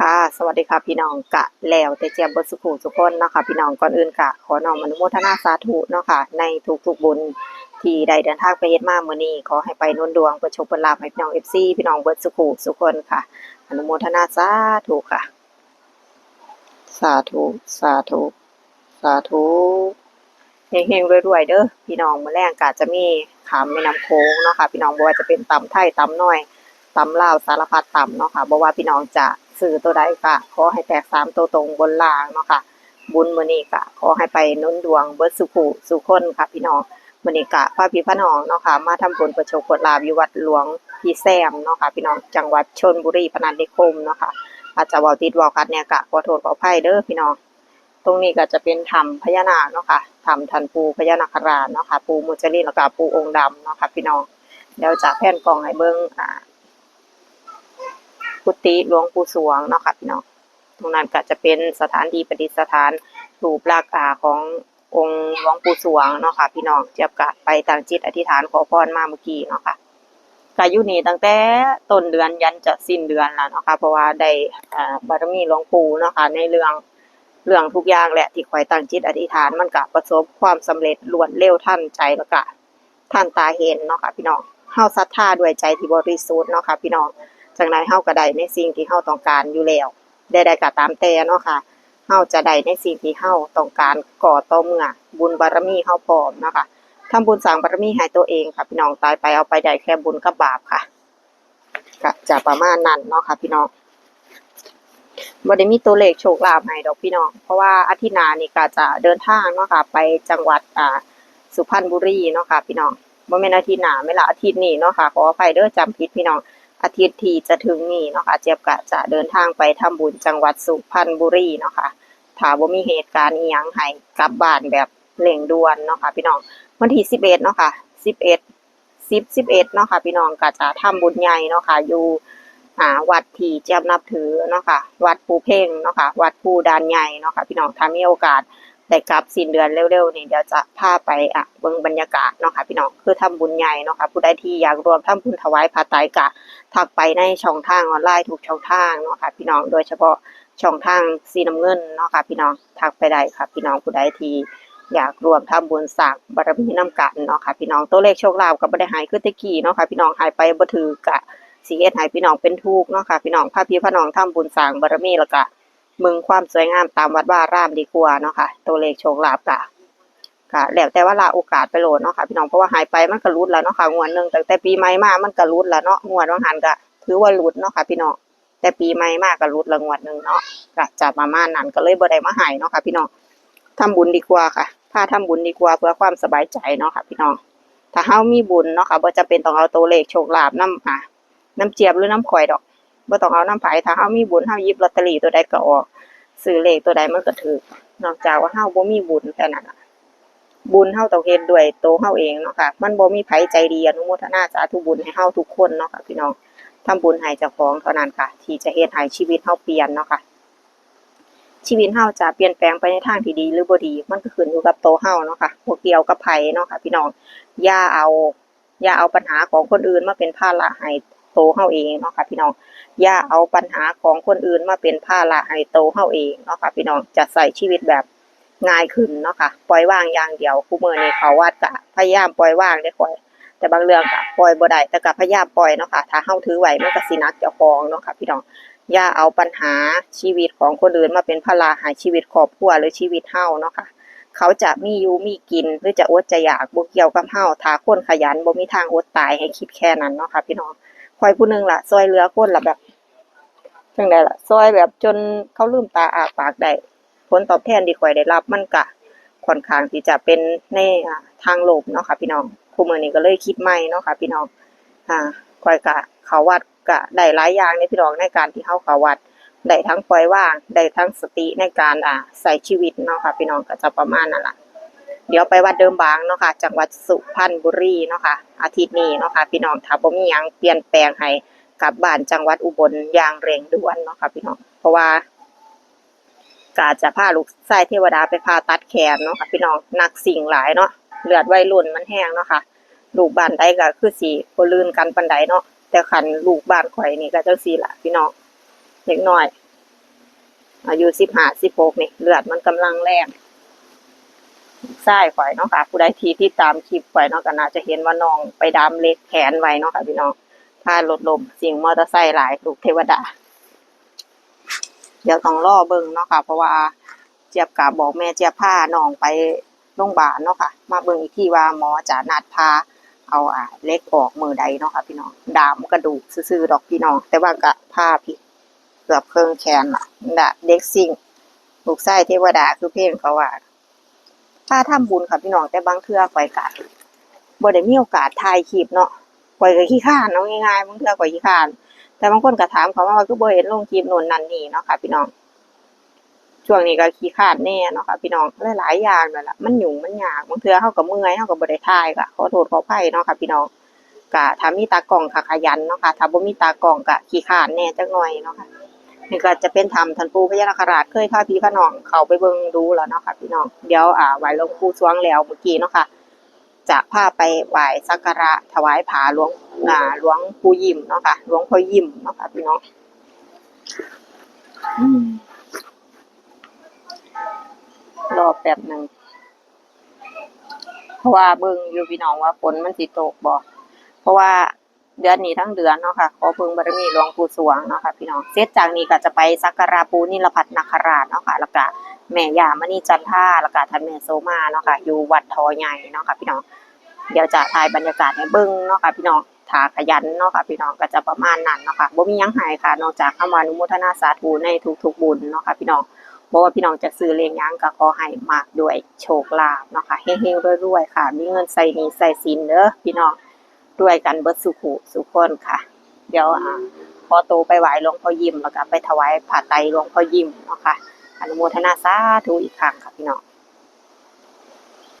ค่ะสวัสดีค่ะพี่น้องกะแล้วแต่เจียมบนสุขุสุขคนเนาะค่ะพี่น้องก่อนอื่นกะขอน้อมอนุโมทนาสาธุเนาะค่ะในทุกๆบุญที่ได้เดินทางไปเฮ็ดมาเมื้อนี้ขอให้ไปนุนดวงประชมผลลาภให้พี่น้อง FC พี่น้องเบิดสุขุสุขคนค่ะอนุโมทนาสาธุค่ะ สาธุสาธุสาธุเฮงๆรวยๆเด้อพี่น้องมื้อแรงกะจะมีขามแม่น้ำโขงเนาะค่ะพี่น้องบ่ว่าจะเป็นตำไทยตำน้อย ตำลาวสารพัดตำเนาะค่ะบ่ว่าพี่น้องจะซื้อตัวใดก็ขอให้แตกสามตัวตรงบนล่างเนาะค่ะ บุญมือนี้ก็ขอให้ไปนุนดวงเบิดสุขุสุคนค่ะ พี่น้องมือนี้ก็พระพี่พระน้องเนาะค่ะ มาทำบุญประโชคลลาภอยู่วัดหลวงพี่แซมเนาะค่ะ พี่น้องจังหวัดชลบุรีพนัสนิคมเนาะค่ะ อาจจะว้าติดว้าคัดเนี่ยก็ขอโทษขออภัยเด้อพี่น้องตรงนี้ก็จะเป็นถ้ำพญานาคเนาะค่ะถ้ำทันปูพญานาคราชเนาะค่ะ ปูมุจลินแล้วก็ปูองค์ดำเนาะค่ะ พี่น้องเดี๋ยวจะแผ่นกล่องให้เบิ่งอ่า กุฏิหลวงปู่สวงเนาะค่ะพี่น้องตรงนั้นก็จะเป็นสถานที่ประดิษฐานรูปลักษณ์อ่าขององค์หลวงปู่สวงเนาะค่ะพี่น้องเจียบกะไปตั้งจิตอธิษฐานขอพรมาเมื่อกี้เนาะค่ะก็อยู่นี่ตั้งแต่ต้นเดือนยันจะสิ้นเดือนแล้วเนาะค่ะเพราะว่าได้อาบารมีหลวงปู่เนาะค่ะในเรื่องเรื่องทุกอย่างแหละที่ข่อยตั้งจิตอธิษฐานมันก็ประสบความสำเร็จรวดเร็วทันใจแล้วก็ท่านตาเห็นเนาะค่ะพี่น้องเฮาศรัทธาด้วยใจที่บริสุทธิ์เนาะค่ะพี่น้อง จังไดเฮาก็ได้ในสิ่งที่เฮาต้องการอยู่แล้วใดๆก็ตามแต่เนาะค่ะเฮาจะได้ในสิ่งที่เฮาต้องการก่อต่อเมื่อบุญบารมีเฮาพร้อมเนาะค่ะทำบุญสร้างบารมีให้ตัวเองค่ะพี่น้องตายไปเอาไปได้แค่บุญกับบาปค่ะก็จะประมาณนั้นเนาะค่ะพี่น้องบ่ได้มีตัวเลขโชคลาภให้ดอกพี่น้อง เพราะว่าอาทิตย์หน้านี่ก็จะเดินทางเนาะค่ะไปจังหวัดอ่าสุพรรณบุรีเนาะค่ะพี่น้องบ่แม่นอาทิตย์หน้าแม่ละอาทิตย์นี้เนาะค่ะขออภัยเด้อจำผิดพี่น้อง อาทิตย์ที่จะถึงนี้เนาะค่ะเจี๊ยบก็จะเดินทางไปทำบุญจังหวัดสุพรรณบุรีเนาะค่ะถ้าบ่ามีเหตุการณ์อีหยังให้กลับบ้านแบบเร่งด่วนเนาะค่ะพี่น้องวันที่11เอ็ดนาะค่ะ11 10 11เอ็ดนาะค่ะพี่น้องก็จะทำบุญใหญ่เนาะค่ะอยู่อ่าวัดที่เจี๊ยบนับถือเนาะค่ะวัดภูเพ่งเนาะค่ะวัดภูดานใหญ่เนาะค่ะพี่น้องถ้ามีโอกาส ได้กลับสิ้นเดือนเร็วๆนี่เดี๋ยวจะพาไปอะเบิ่งบรรยากาศเนาะค่ะพี่น้องคือทำบุญใหญ่เนาะค่ะผู้ใดที่อยากรวมทำบุญถวายผ้าไตรกะทักไปในช่องทางออนไลน์ทุกช่องทางเนาะค่ะพี่น้องโดยเฉพาะช่องทางสีน้ำเงินเนาะค่ะพี่น้องทักไปได้ค่ะ พี่น้องผู้ใดที่อยากรวมทำบุญสร้างบารมีน้ำกันเนาะค่ะพี่น้องตัวเลขโชคลาภก็บ่ได้หายคือตะกี้เนาะค่ะพี่น้องหายไปบ่ถือกะสิเฮ็ดให้พี่น้องเป็นทุกเนาะค่ะพี่น้องพาพี่พาน้องทำบุญสร้างบารมีแล้วก็ มึงความสวยงามตามวัดว่ารามดีกว่าเนาะค่ะ ตัวเลขโชคลาภกะค่ะแล้วแต่ว่าลาโอกาสไปโหลดเนาะค่ะพี่น้องเพราะว่าหายไปมันก็รุดแล้วเนาะค่ะงวดหนึ่งแตั้งแต่ปีใหม่มามันก็รุดแล้วเนาะงวดวังหันก็ถือว่ารุดเนาะค่ะพี่น้องแต่ปีใหม่มาก็รุดละงวดหนึ่งเนาะก็จะประมาณนั้นก็เลยบ่ได้มาหายเนาะค่ะพี่น้องทำบุญดีกว่าค่ะพาทำบุญดีกว่าเพื่อความสบายใจเนาะค่ะพี่น้องถ้าเฮามีบุญเนาะค่ะบ่จะเป็นต้องเอาตัวเลขโชคลาภน้ำอะน้ำเจี๊ยบหรือน้ำข่อยดอกบ่ต้องเอาน้ำไผถ้าเฮามีบุญเฮายิบลอตเตอรี่ตัวใดก็ออก ซื้อเลขตัวใดมันก็ถูกนอกจากว่าเฮาบ่มีบุญแค่นั้นบุญเฮาต้องเฮ็ดด้วยโตวเฮาเองเนาะค่ะ มันบ่มีไผใจดีอนุโมทนาสาธุบุญให้เฮาทุกคนเนาะค่ะพี่น้องทำบุญให้เจ้าของเท่านั้นค่ะ ที่จะเฮ็ดให้ชีวิตเฮาเปลี่ยนเนาะค่ะ ชีวิตเฮาจะเปลี่ยนแปลงไปในทางที่ดีหรือบ่ดี มันก็ขึ้นอยู่กับโตวเฮาเนาะค่ะบ่เกี่ยวกับไผเนาะค่ะ พี่น้องอย่าเอาอย่าเอาปัญหาของคนอื่นมาเป็นภาระให้ โตเฮาเองเนาะค่ะพี่น้องอย่าเอาปัญหาของคนอื่นมาเป็นภาระให้โตเฮาเองเนาะค่ะพี่น้องจะใส่ชีวิตแบบง่ายขึ้นเนาะค่ะปล่อยวางอย่างเดียวคู่มือนี้เขาวัดกะพยายามปล่อยวางได้ค่อยแต่บางเรื่องกะปล่อยบ่ได้แต่ก็พยายามปล่อยเนาะค่ะถ้าเฮาถือไหวมันก็สินักเจ้าของเนาะค่ะพี่น้องอย่าเอาปัญหาชีวิตของคนอื่นมาเป็นภาระให้ชีวิตครอบครัวหรือชีวิตเฮาเนาะค่ะเขาจะมีอยู่มีกินหรือจะอดจะอยากบ่เกี่ยวกับเฮาถ้าคนขยันบ่มีทางอดตายให้คิดแค่นั้นเนาะค่ะพี่น้อง คอยผู้หนึงล่ะซอยเหลือคนละแบบจังไดล่ะซอยแบบจนเขาลืมตาอาปากได้ผลตอบแทนที่ข่อยได้รับมันก็ค่อนข้างที่จะเป็นในอ่าทางโลภเนาะค่ะพี่น้องคู่มือนี้ก็เลยคิดใหม่เนาะค่ะพี่น้องอ่าข่อยก็เขาวัดก็ได้หลายอย่างในพี่น้องในการที่เฮาเขาวัดได้ทั้งปล่อยว่างได้ทั้งสติในการอ่าใช้ชีวิตเนาะค่ะพี่น้องก็จะประมาณนั้นแหละ เดี๋ยวไปวัดเดิมบางเนาะค่ะ จังหวัดสุพรรณบุรีเนาะค่ะ อาทิตย์นี้เนาะค่ะ พี่น้องถ้าบ่มีหยังเปลี่ยนแปลงให้กลับบ้านจังหวัดอุบลอย่างเร่งด่วนเนาะค่ะพี่น้อง เพราะว่ากาจะพาลูกชายเทวดาไปพาตัดแขนเนาะค่ะพี่น้องหนักสิ่งหลายเนาะเลือดวัยรุ่นมันแห้งเนาะค่ะลูกบ้านใดก็คือสิบ่ลื่นกันปานใดเนาะแต่คันลูกบ้านข่อยนี่ก็จังซี่ล่ะพี่น้องเล็กน้อย อายุสิบห้าสิบหกนี่เลือดมันกำลังแรง ใช่ข่อยเนาะค่ะ ผู้ใดที่ที่ตามคลิปข่อยเนาะก็น่าจะเห็นว่าน้องไปดามเล็กแขนไว้เนาะค่ะพี่น้องพาลดลมสิ่งมอเตอร์ไซค์หลายลูกเทวดา เดี๋ยวต้องรอเบิ่งเนาะค่ะ เพราะว่าเจี๊ยบกับบอกแม่เจี๊ยบพาน้องไปโรงพยาบาลเนาะค่ะ มาเบิ่งอีกที่ว่าหมอจะนัดพาเอาอ่าเล็กออกมือใดเนาะค่ะพี่น้องดามกระดูกซื่อๆดอกพี่น้อง แต่ว่าก็พาพี่เกือบเครื่องแขนล่ะน่ะเด็กซิ่งลูกไส้เทวดาคือเพลงเขาว่า ถ้าทำบุญค่ะพี่น้องแต่บางเทื่อข่อยก็บ่ได้มีโอกาสถ่ายคลิปเนาะข่อยก็ขี้ข้านเอาง่ายๆบางเทื่อข่อยขี้ข้าน แต่บางคนก็ถามเขาว่าคือบ่เห็นลงคลิปนู่นนั่นนี่เนาะค่ะ พี่น้องช่วงนี้ก็ขี้ขาดแน่เนาะค่ะพี่น้องหลายๆอย่างนั่นแหละมันหยุ่งมันยากบางเทื่อเฮาก็เมื่อยเฮาก็บ่ได้ถ่ายก็ขอโทษขออภัยเนาะค่ะพี่น้องก็ถ้ามีตากล้องก็ขยันเนาะค่ะถ้าบ่มีตากล้องก็ขี้ขาดแน่จักหน่อยเนาะค่ะ นี่ก็จะเป็นธรรมท่านปู่พญานาคราชเคยพาพี่พาน้องเข้าไปเบิ่งดูแล้วเนาะค่ะพี่น้องเดี๋ยวอ่าไหว้หลวงปู่สวงแล้วเมื่อกี้เนาะค่ะจะพาไปไหว้สักการะถวายผาหลวงอ่าหลวงปู่ยิ้มเนาะค่ะหลวงพ่อยิ้มเนาะค่ะพี่น้องอืมรอแป๊บหนึ่งเพราะว่าเบิ่งอยู่พี่น้องว่าฝนมันสิตกบ่เพราะว่า เดือนนี้ทั้งเดือนเนาะค่ะขอพิ่งบารมีหลวงปู่สวงเนาะค่ะพี่น้องเสร็จจากนี้ก็จะไปสักการะปูนิลพัฒนาคราชเนาะค่ะแล้วก็แม่ยามณีจันทราแล้วก็ท่านแม่โซมาเนาะค่ะอยู่วัดทอใหญ่เนาะค่ะพี่น้องเดี๋ยวจะถ่ายบรรยากาศให้เบิ่งเนาะค่ะพี่น้องถาขยันเนาะค่ะพี่น้องก็จะประมาณนั้นเนาะค่ะบ่มียังหายค่ะนอกจากคำว่านุโมทนาสาธุในทุกๆบุญเนาะค่ะพี่น้องบ่ว่าพี่น้องจะซื้อเลขหยังก็ขอให้มากด้วยโชคลาภเนาะค่ะเฮงๆรวยๆค่ะ มีเงินใส่หนี้ใส่สินเด้อพี่น้อง ด้วยกันเบิดสุขุสุขคนค่ะ เดี๋ยวอ่าพอโตไปไหวหลวงพ่อยิ้มแล้วก็ไปถวายผ่าไตหลวงพ่อยิ้มเนาะค่ะอนุโมทนาสาธุอีกครั้งค่ะพี่น้อง